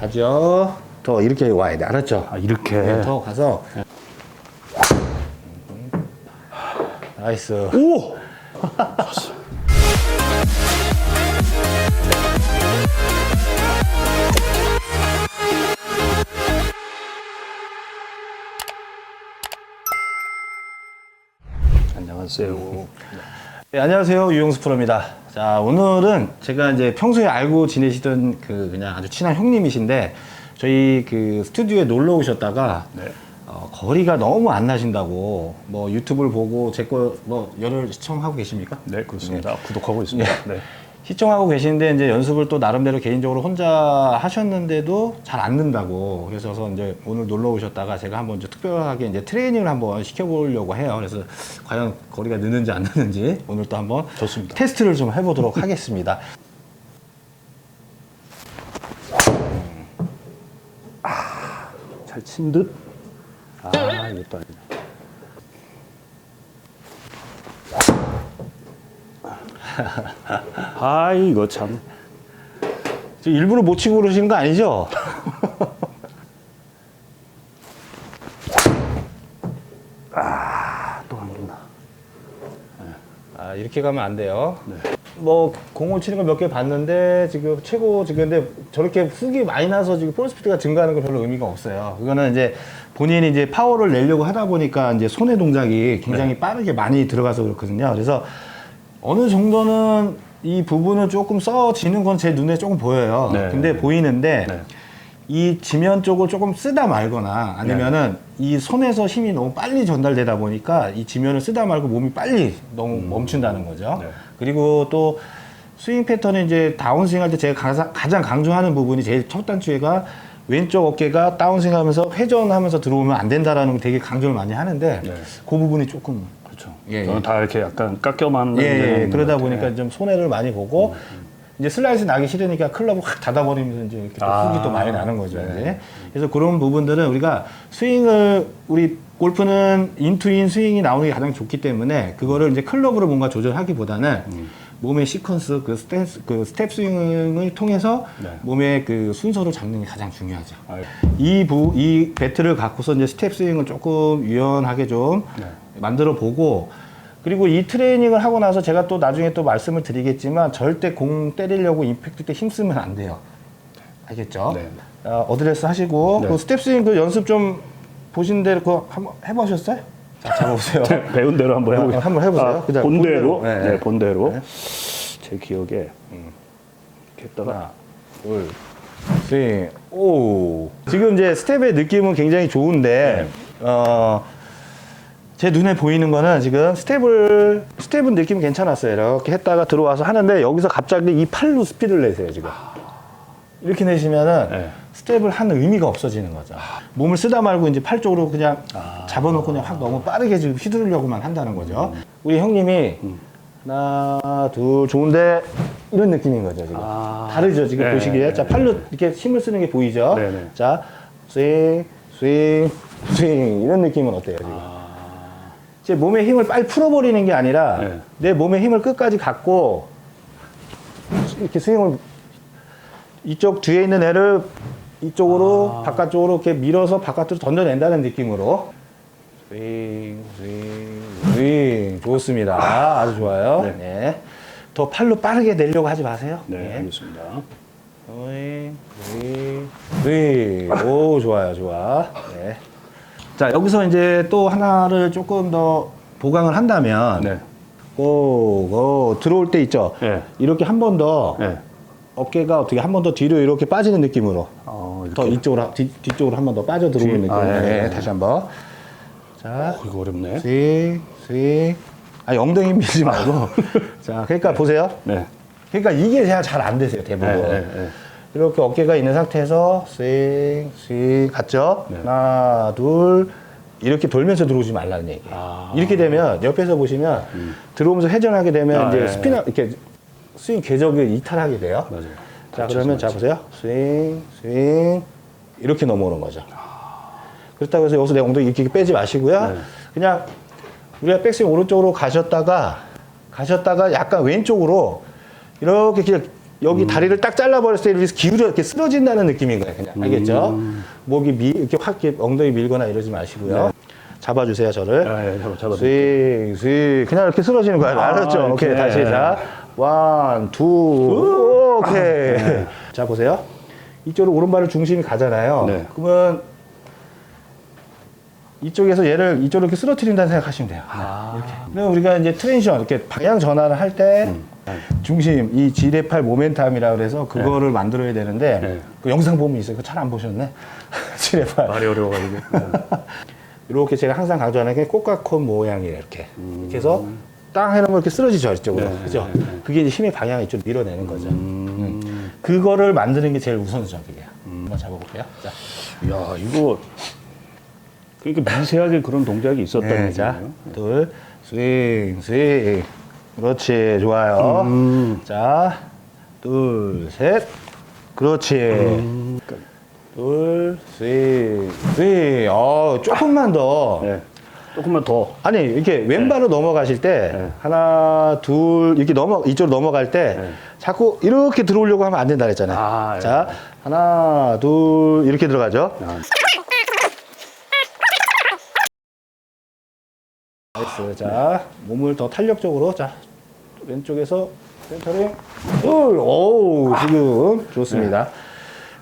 가죠. 더 이렇게 와야 돼. 알았죠? 아, 이렇게. 네, 더 가서. 나이스. 오! 안녕하세요. 네, 안녕하세요. 유용수 프로입니다. 자, 오늘은 제가 이제 평소에 알고 지내시던 그 그냥 아주 친한 형님이신데 저희 그 스튜디오에 놀러 오셨다가 네. 어, 거리가 너무 안 나신다고 뭐 유튜브를 보고 제 거 뭐 열혈 시청하고 계십니까? 네, 그렇습니다. 구독하고 있습니다. 네. 시청하고 계시는데 이제 연습을 또 나름대로 개인적으로 혼자 하셨는데도 잘 안 는다고 그래서 이제 오늘 놀러 오셨다가 제가 한번 이제 특별하게 이제 트레이닝을 한번 시켜보려고 해요. 그래서 과연 거리가 느는지 안 느는지 오늘 또 한번 좋습니다. 테스트를 좀 해보도록 하겠습니다. 잘 친 듯? 아, 이것도 아니네. 아, 이거 참. 지금 일부러 못 치고 그러시는 거 아니죠? 아, 또안 붙나. 아 이렇게 가면 안 돼요. 네. 뭐 공을 치는 걸 몇 개 봤는데 지금 최고 지금 근데 저렇게 훅이 많이 나서 지금 볼 스피드가 증가하는 건 별로 의미가 없어요. 그거는 이제 본인이 이제 파워를 내려고 하다 보니까 이제 손의 동작이 굉장히 네. 빠르게 많이 들어가서 그렇거든요. 그래서 어느 정도는 이 부분을 조금 써지는 건 제 눈에 조금 보여요. 네. 근데 보이는데 네. 이 지면 쪽을 조금 쓰다 말거나 아니면은 이 손에서 힘이 너무 빨리 전달되다 보니까 이 지면을 쓰다 말고 몸이 빨리 너무 멈춘다는 거죠. 네. 그리고 또 스윙 패턴은 이제 다운스윙 할 때 제가 가사- 가장 강조하는 부분이 제일 첫 단추가 왼쪽 어깨가 다운스윙 하면서 회전하면서 들어오면 안 된다라는 걸 되게 강조를 많이 하는데 네. 그 부분이 조금 그렇죠. 예, 저는 예. 다 이렇게 약간 깎여만 예, 예, 있는 그러다. 보니까 좀 손해를 많이 보고 이제 슬라이스 나기 싫으니까 클럽을 확 닫아버리면서 이제 이렇게 또 아. 훅이 또 많이 나는 거죠. 네. 이제. 그래서 그런 부분들은 우리가 스윙을 우리 골프는 인투인 스윙이 나오는 게 가장 좋기 때문에 그거를 이제 클럽으로 뭔가 조절하기보다는 음. 몸의 시퀀스 그 스텝 그 스텝 스윙을 통해서 네. 몸의 그 순서를 잡는 게 가장 중요하죠. 아, 이 부, 이 배트를 갖고서 이제 스텝 스윙을 조금 유연하게 좀 네. 만들어 보고 그리고 이 트레이닝을 하고 나서 제가 또 나중에 또 말씀을 드리겠지만 절대 공 때리려고 임팩트 때 힘쓰면 안 돼요. 알겠죠? 네. 어, 어드레스 하시고 네. 그 스텝 스윙 그 연습 좀 보신 대로 그거 한번 해보셨어요? 자, 잡아보세요. 배운 대로 한번 어, 해보겠습니다. 한번 해보세요. 아, 그냥 본대로? 본대로. 네, 네. 본대로. 네. 제 기억에 음, 이렇게 했다가 하나, 둘, 셋, 오. 지금 이제 스텝의 느낌은 굉장히 좋은데, 어, 제 눈에 보이는 거는 지금 스텝을, 스텝은 느낌 괜찮았어요. 이렇게 했다가 들어와서 하는데 여기서 갑자기 이 팔로 스피드를 내세요, 지금. 이렇게 내시면은 네. 스텝을 하는 의미가 없어지는 거죠. 몸을 쓰다 말고 이제 팔 쪽으로 그냥 잡아놓고 그냥 확 너무 빠르게 지금 휘두르려고만 한다는 거죠. 우리 형님이 하나, 둘, 좋은데 이런 느낌인 거죠, 지금. 아. 다르죠, 지금 네, 보시기에. 네, 자, 네. 팔로 이렇게 힘을 쓰는 게 보이죠? 네, 네. 자, 스윙, 스윙, 스윙. 이런 느낌은 어때요, 지금? 제 몸에 힘을 빨리 풀어버리는 게 아니라 네. 내 몸의 힘을 끝까지 갖고 이렇게 스윙을 이쪽 뒤에 있는 애를 이쪽으로 바깥쪽으로 이렇게 밀어서 바깥으로 던져낸다는 느낌으로 스윙, 스윙, 스윙 좋습니다. 아주 좋아요. 네. 네. 더 팔로 빠르게 내려고 하지 마세요. 네, 알겠습니다. 스윙, 스윙, 스윙. 오, 좋아요, 좋아. 네. 자, 여기서 이제 또 하나를 조금 더 보강을 한다면, 네. 고, 고, 들어올 때 있죠? 네. 이렇게 한 번더 네. 어깨가 어떻게 한 번 더 뒤로 이렇게 빠지는 느낌으로. 어, 이렇게. 더 이쪽으로, 뒤, 뒤쪽으로 한 번 더 빠져 들어오는 뒤- 느낌으로. 아, 예, 네, 예. 다시 한 번. 자, 어, 이거 어렵네. 스윙, 스윙. 아, 엉덩이 밀지 말고. 자, 그러니까 보세요. 네. 그러니까 이게 잘 안 되세요, 대부분. 네, 네, 네. 이렇게 어깨가 있는 상태에서 스윙, 스윙 갔죠? 네. 하나, 둘. 이렇게 돌면서 들어오지 말라는 얘기예요. 아. 이렇게 되면 옆에서 보시면 들어오면서 회전하게 되면 아, 이제 예, 스피너 이렇게 스윙 궤적을 이탈하게 돼요. 맞아요. 자, 그러면 자. 보세요. 스윙, 스윙 이렇게 넘어오는 거죠. 그렇다고 해서 여기서 내 엉덩이 이렇게 빼지 마시고요. 네. 그냥 우리가 백스윙 오른쪽으로 가셨다가 가셨다가 약간 왼쪽으로 이렇게 그냥 여기 다리를 딱 잘라버렸을 때 이렇게 기울여 이렇게 쓰러진다는 느낌인 거예요. 그냥 알겠죠? 목이 밀 이렇게 확 이렇게 엉덩이 밀거나 이러지 마시고요. 잡아주세요, 저를. 아, 예, 잡아, 잡아. 스윙, 스윙. 그냥 이렇게 쓰러지는 거야. 아, 알았죠? 이렇게. 오케이, 다시. 자, 원, 투, 오케이. 자, 보세요. 이쪽으로 오른발을 중심이 가잖아요. 네. 그러면 이쪽에서 얘를 이쪽으로 이렇게 쓰러뜨린다는 생각하시면 돼요. 아, 그럼 우리가 이제 트랜지션, 이렇게 방향 전환을 할때 음. 중심, 이 지뢰팔 모멘텀이라 그래서 그거를 만들어야 되는데 네. 그 영상 보면 있어요. 그거 잘 안 보셨네. 지뢰팔. 말이 어려워가지고. 이렇게 제가 항상 강조하는 게 꽃가콘 모양이에요 이렇게 이렇게 해서 땅 해놓으면 이렇게 쓰러지죠 이쪽으로 네, 그죠 네, 네. 그게 이제 힘의 방향을 이쪽으로 밀어내는 거죠 음. 그거를 만드는 게 제일 우선적이에요 한번 잡아볼게요 자, 야, 이거 그러니까 미세하게 그런 동작이 있었다는 네, 자. 둘, 스윙, 스윙. 그렇지, 좋아요. 음. 자, 둘, 셋. 그렇지. 음. 둘, 스윙, 스윙. 어, 조금만 더. 네. 조금만 더. 아니 이렇게 왼발로 넘어가실 때 네. 하나 둘 이렇게 넘어 이쪽으로 넘어갈 때 네. 자꾸 이렇게 들어오려고 하면 안 된다 그랬잖아요. 아, 예. 자 하나 둘 이렇게 들어가죠. 아. 나이스. 자 몸을 더 탄력적으로 자 왼쪽에서 센터링 둘 오우 지금 좋습니다.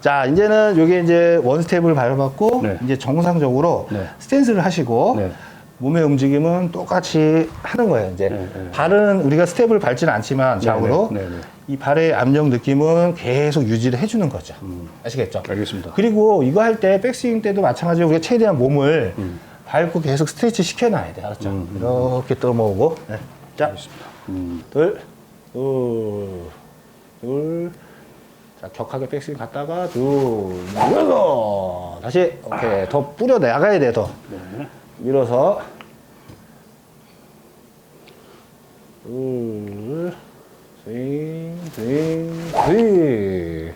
자 이제는 요게 이제 원 스텝을 밟았고 네. 이제 정상적으로 네. 스탠스를 하시고 네. 몸의 움직임은 똑같이 하는 거예요. 이제 네, 네. 발은 우리가 스텝을 밟지는 않지만 좌우로 네, 네, 네. 이 발의 압력 느낌은 계속 유지를 해주는 거죠. 음. 아시겠죠? 알겠습니다. 그리고 이거 할 때 백스윙 때도 마찬가지로 우리가 최대한 몸을 음. 밟고 계속 스트레치 시켜놔야 돼. 알았죠? 이렇게 떠모으고. 네. 자, 음. 둘, 둘, 둘. 자, 격하게 백스윙 갔다가 둘, 밀어서 다시 오케이 더 뿌려 나가야 돼 더. 네. 밀어서 둘, 스윙, 스윙, 스윙.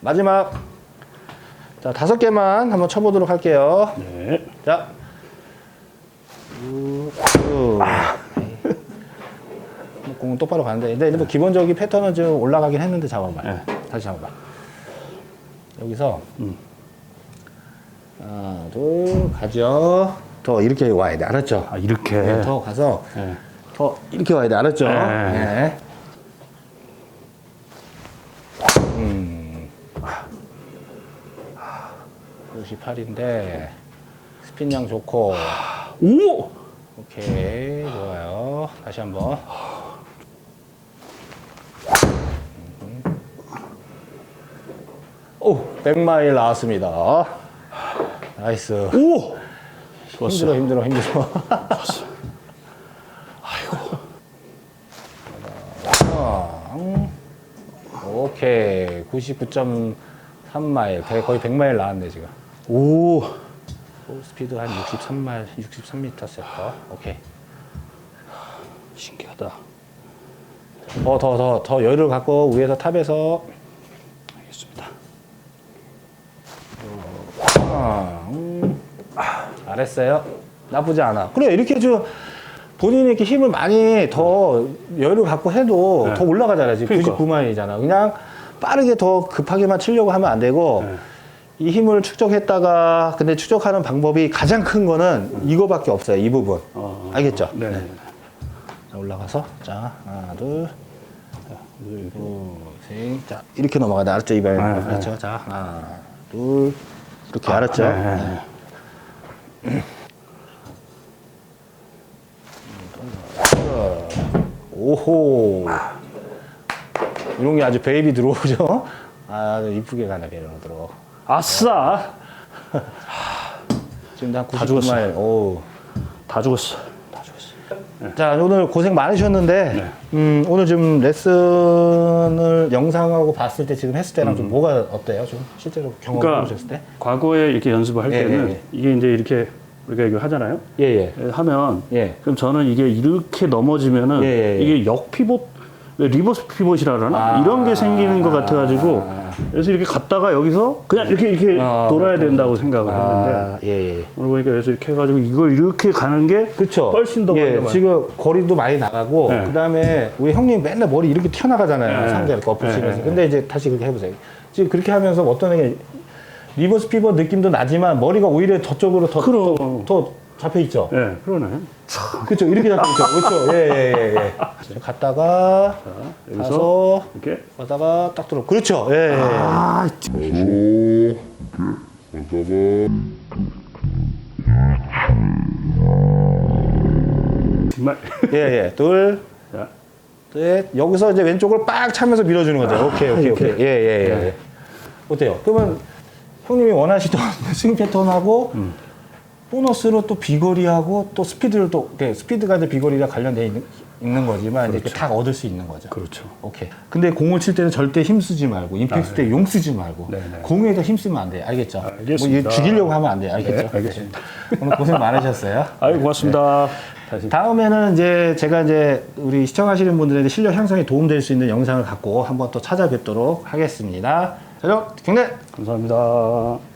마지막 자 다섯 개만 한번 쳐보도록 할게요. 네. 자, 쭉, 쭉. 뭐 공은 똑바로 가는데, 근데 뭐 기본적인 패턴은 좀 올라가긴 했는데 잡아봐. 네. 다시 잡아봐. 여기서 음. 하나, 둘, 가죠. 더 이렇게 와야 돼, 알았죠? 아, 이렇게. 네, 더 가서 네. 더 이렇게 와야 돼, 알았죠? 네. 네. 음. 58인데 스핀량 좋고. 오! 오케이 좋아요. 다시 한번. 음. 오 100마일 나왔습니다. 나이스. 오! 힘들어 힘들어 힘들어. 아이고. 오케이. 99.3마일. 거의 100마일 나왔네 지금. 오! 볼 스피드 한 63마일 63m 세터 오케이 신기하다. 더 더 더 더 여유를 갖고 위에서 탑에서 알겠습니다. 아, 음. 잘했어요. 나쁘지 않아. 그래 이렇게 좀 본인이 이렇게 힘을 많이 더 여유를 갖고 해도 네. 더 올라가잖아. 지금 그러니까. 99만이잖아. 그냥 빠르게 더 급하게만 치려고 하면 안 되고 네. 이 힘을 축적했다가 근데 축적하는 방법이 가장 큰 거는 이거밖에 없어요. 이 부분. 어, 알겠죠? 네. 자, 올라가서 자 하나 둘. 둘, 셋. 자, 이렇게 넘어가야 돼. 알았죠? 이발. 네, 그렇죠. 자, 하나, 둘. 이렇게 알았죠? 네, 네. 오호. 이런 게 아주 베이비 들어오죠? 아, 이쁘게 가네, 배로 들어. 아싸! 지금 한다 죽었어. 99마일. 오. 다 죽었어. 다 죽었어. 자, 오늘 고생 많으셨는데, 네. 음, 오늘 좀 레슨을 영상하고 봤을 때 지금 했을 때랑 좀 뭐가 어때요? 좀 실제로 경험해 그러니까 보셨을 때? 과거에 이렇게 연습을 할 예, 때는 예, 예. 이게 이제 이렇게 우리가 이거 하잖아요. 예, 예. 예, 하면 예. 그럼 저는 이게 이렇게 넘어지면은 예, 예, 예. 이게 역 피봇 왜 리버스 피봇이라 그러나 아. 이런 게 생기는 것 같아가지고 그래서 이렇게 갔다가 여기서 그냥 이렇게 이렇게 아, 돌아야 된다고 생각을 했는데 아, 예, 예. 오늘 보니까 여기서 이렇게 해가지고 이걸 이렇게 가는 게 그렇죠. 훨씬 더 예, 가요. 지금 거리도 많이 나가고 네. 그다음에 우리 형님 맨날 머리 이렇게 튀어나가잖아요. 네. 상대 이렇게 엎으시면서. 네. 근데 이제 다시 그렇게 해보세요. 지금 그렇게 하면서 어떤 게 리버스 피벗 느낌도 나지만 머리가 오히려 저쪽으로 더, 그럼. 더, 더 잡혀 있죠. 예, 그러네. 그렇죠. 이렇게 잡혀 있죠. 그렇죠. 예, 예, 예, 예. 갔다가 여기서 가서 이렇게 가다가 딱 들어. 그렇죠. 예, 예. 예. 아, 정말 예, 예. 둘, 자, 셋. 여기서 이제 왼쪽을 빡 차면서 밀어주는 거죠. 오케이, 오케이, 오케이. 예, 예, 예. 예. 어때요? 그러면 형님이 원하시던 스윙 패턴하고 보너스로 또 비거리하고 또 스피드를 또 이렇게 스피드가 이제 비거리랑 관련돼 있는, 있는 거지만 이제 이렇게 다 얻을 수 있는 거죠. 그렇죠. 오케이. 근데 공을 칠 때는 절대 힘 쓰지 말고 임팩트 때용 쓰지 말고 네, 네. 공에다 힘 쓰면 안 돼. 알겠죠? 알겠습니다. 뭐 죽이려고 하면 안 돼. 알겠죠? 네, 알겠습니다. 오늘 고생 많으셨어요. 아유, 고맙습니다. 다시. 다음에는 이제 제가 이제 우리 시청하시는 분들에게 실력 향상에 도움될 수 있는 영상을 갖고 한번 또 찾아뵙도록 하겠습니다. 자, 그럼 경례! 감사합니다.